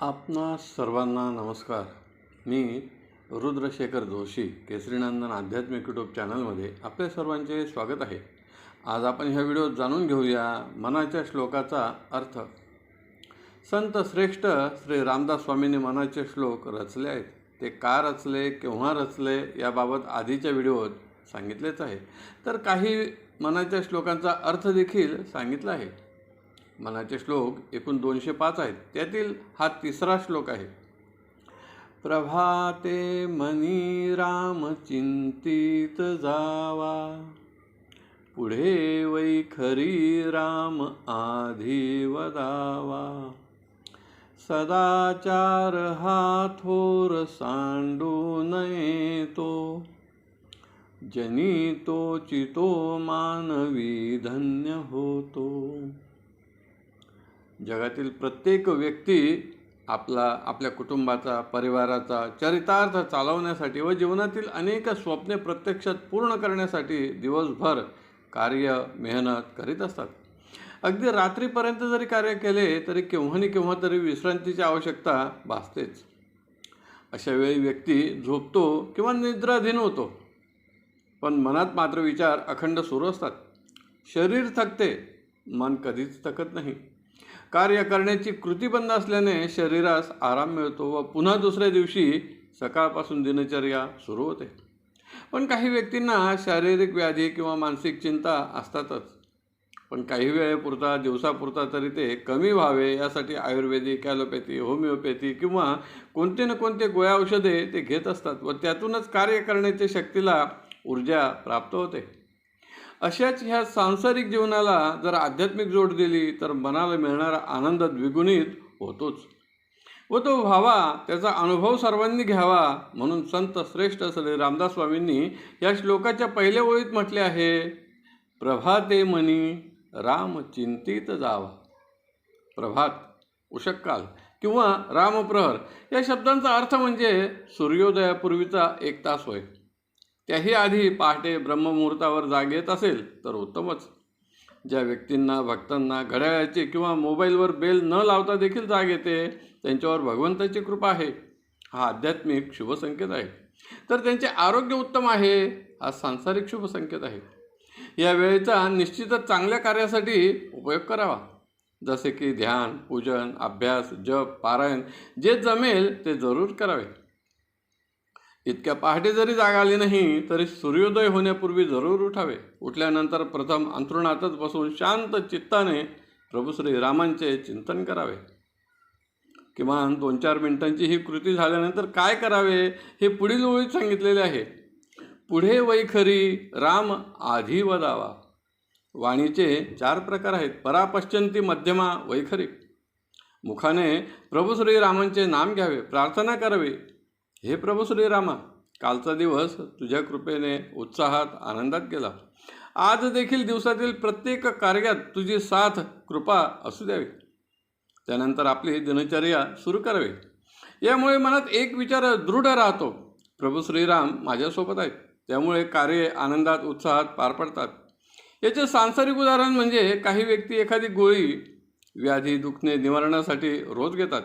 आपणा सर्वांना नमस्कार. मी रुद्रशेखर जोशी केसरीनंदन आध्यात्मिक यूट्यूब चॅनलमध्ये आपल्या सर्वांचे स्वागत आहे. आज आपण ह्या व्हिडिओत जाणून घेऊया मनाच्या श्लोकाचा अर्थ. संत श्रेष्ठ श्री रामदास स्वामींनी मनाचे श्लोक रचले आहेत. ते का रचले केव्हा रचले याबाबत आधीच्या व्हिडिओत सांगितलेच आहे. तर काही मनाच्या श्लोकांचा अर्थ देखील सांगितला आहे. मनाचे श्लोक एकूण दोनशे पाच आहेत. त्यातील हा तिसरा श्लोक आहे. प्रभाते मनी राम चिंतित जावा. पुढे वैखरी राम आधी वदावा. सदाचार हा थोर सांडू नये तो जनी तो चितो मानवी धन्य होतो. जगातील प्रत्येक व्यक्ती आपला आपल्या कुटुंबाचा परिवाराचा चरितार्थ चालवण्यासाठी व जीवनातील अनेक स्वप्ने प्रत्यक्षात पूर्ण करण्यासाठी दिवसभर कार्य मेहनत करीत असतात. अगदी रात्रीपर्यंत जरी कार्य केले तरी केव्हानी केव्हा तरी विश्रांतीची आवश्यकता भासतेच. अशा वेळी व्यक्ती झोपतो किंवा निद्राधीन होतो. पण मनात मात्र विचार अखंड सुरू असतात. शरीर थकते मन कधीच थकत नाही. कार्य करण्याची कृती बंद असल्याने शरीरास आराम मिळतो व पुन्हा दुसऱ्या दिवशी सकाळपासून दिनचर्या सुरू होते. पण काही व्यक्तींना शारीरिक व्याधी किंवा मानसिक चिंता असतातच. पण काही वेळेपुरता दिवसापुरता तरी ते कमी व्हावे यासाठी आयुर्वेदिक ॲलोपॅथी होमिओपॅथी किंवा कोणते ना कोणते गोळ्या औषधे ते घेत असतात व त्यातूनच कार्य करण्याच्या शक्तीला ऊर्जा प्राप्त होते. अशाच ह्या सांसारिक जीवनाला जर आध्यात्मिक जोड दिली तर मनाला मिळणारा आनंद द्विगुणित होतोच. व तो व्हावा त्याचा अनुभव सर्वांनी घ्यावा म्हणून संत श्रेष्ठ असले रामदास स्वामींनी या श्लोकाच्या पहिल्या ओळीत म्हटले आहे प्रभाते मनी राम चिंतित जावा. प्रभात उषक्काल किंवा रामप्रहर या शब्दांचा अर्थ म्हणजे सूर्योदयापूर्वीचा एक तास होय. त्याही आधी पहाटे ब्रह्ममुहूर्तावर जाग येत असेल तर उत्तमच. ज्या व्यक्तींना भक्तांना घड्याळाची किंवा मोबाईलवर बेल न लावता देखील जाग येते त्यांच्यावर भगवंताची कृपा आहे. हा आध्यात्मिक शुभसंकेत आहे. तर त्यांचे आरोग्य उत्तम आहे हा सांसारिक शुभसंकेत आहे. या वेळेचा निश्चितच चांगल्या कार्यासाठी उपयोग करावा. जसे की ध्यान पूजन अभ्यास जप पारायण जे जमेल ते जरूर करावे. इतक्या पहाटे जरी जाग आली नाही तरी सूर्योदय होण्यापूर्वी जरूर उठावे. उठल्यानंतर प्रथम अंथरुणातच बसून शांत चित्ताने प्रभू श्री रामांचे चिंतन करावे. किमान दोन चार मिनिटांची ही कृती झाल्यानंतर काय करावे हे पुढील ओळीत सांगितलेले आहे. पुढे वैखरी राम आधी वदावा. वाणीचे चार प्रकार आहेत. परापश्चंती मध्यमा वैखरी. मुखाने प्रभू श्रीरामांचे नाम घ्यावे प्रार्थना करावी. हे प्रभू श्रीरामा कालचा दिवस तुझ्या कृपेने उत्साहात आनंदात गेला. आज देखील दिवसातील प्रत्येक कार्यात तुझी साथ कृपा असू द्यावी. त्यानंतर आपली दिनचर्या सुरू करावी. यामुळे मनात एक विचार दृढ राहतो. प्रभू श्रीराम माझ्यासोबत आहेत. त्यामुळे कार्य आनंदात उत्साहात पार पडतात. याचे सांसारिक उदाहरण म्हणजे काही व्यक्ती एखादी गोळी व्याधी दुखणे निवारणासाठी रोज घेतात.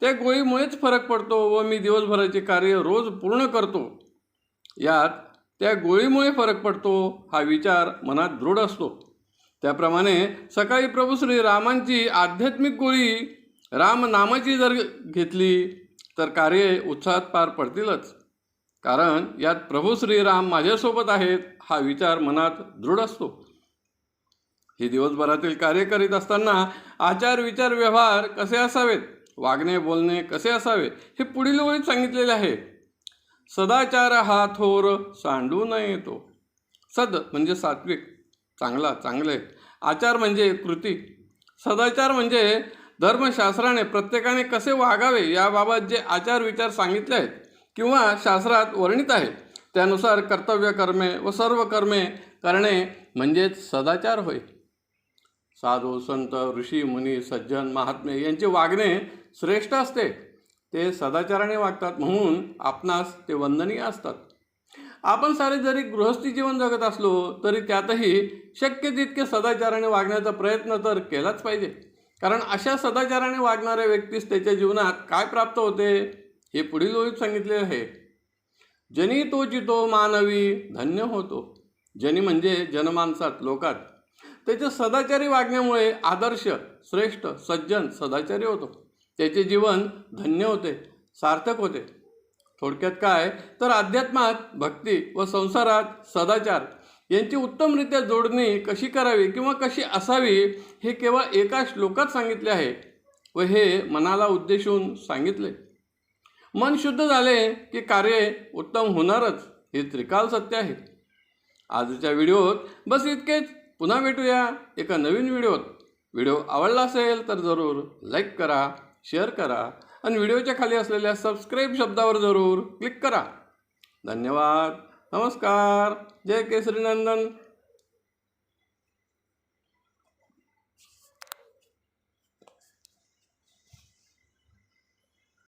त्या गोळीमुळेच फरक पडतो व मी दिवसभराचे कार्य रोज पूर्ण करतो. यात त्या गोळीमुळे फरक पडतो हा विचार मनात दृढ असतो. त्याप्रमाणे सकाळी प्रभू श्री रामांची आध्यात्मिक गोळी राम नामाची जर घेतली तर कार्य उत्साहात पार पडतीलच. कारण यात प्रभू श्रीराम माझ्यासोबत आहेत हा विचार मनात दृढ असतो. हे दिवसभरातील कार्य करीत असताना आचार विचार व्यवहार कसे असावेत? वागणे बोलणे कसे असावे? हे पुढील वेळी सांगितलेले आहे. सदाचार हा थोर सांडू न येतो. सद म्हणजे सात्विक चांगला चांगले. आचार म्हणजे कृती. सदाचार म्हणजे धर्मशास्त्राने प्रत्येकाने कसे वागावे याबाबत जे आचार विचार सांगितले आहेत किंवा शास्त्रात वर्णित आहे त्यानुसार कर्तव्य कर्मे व सर्व कर्मे करणे म्हणजेच सदाचार होय. साधू संत ऋषी मुनी सज्जन महात्मे यांचे वागणे श्रेष्ठ असते. ते सदाचाराने वागतात म्हणून आपणास ते वंदनीय असतात. आपण सारे जरी गृहस्थी जीवन जगत असलो तरी त्यातही शक्य तितके सदाचाराने वागण्याचा प्रयत्न तर केलाच पाहिजे. कारण अशा सदाचाराने वागणाऱ्या व्यक्तीस त्याच्या जीवनात काय प्राप्त होते हे पुढील ओळीत सांगितले आहे. जनी तो चितो मानवी धन्य होतो. जनी म्हणजे जनमानसात लोकात. त्याच्या सदाचारी वागण्यामुळे आदर्श श्रेष्ठ सज्जन सदाचारी होतो. त्याचे जीवन धन्य होते सार्थक होते. थोडक्यात काय? तर अध्यात्मात भक्ती व संसारात सदाचार यांची उत्तमरित्या जोडणी कशी करावी किंवा कशी असावी हे केवळ एका श्लोकात सांगितले आहे व हे मनाला उद्देशून सांगितले. मन शुद्ध झाले की कार्य उत्तम होणारच हे त्रिकाल सत्य आहे. आजच्या व्हिडिओत बस इतकेच. पुन्हा भेटूया एका नवीन व्हिडिओत. व्हिडिओ आवडला असेल तर जरूर लाईक करा शेअर करा आणि व्हिडिओच्या खाली असलेल्या सबस्क्राईब शब्दावर जरूर क्लिक करा. धन्यवाद. नमस्कार. जय केसरी नंदन.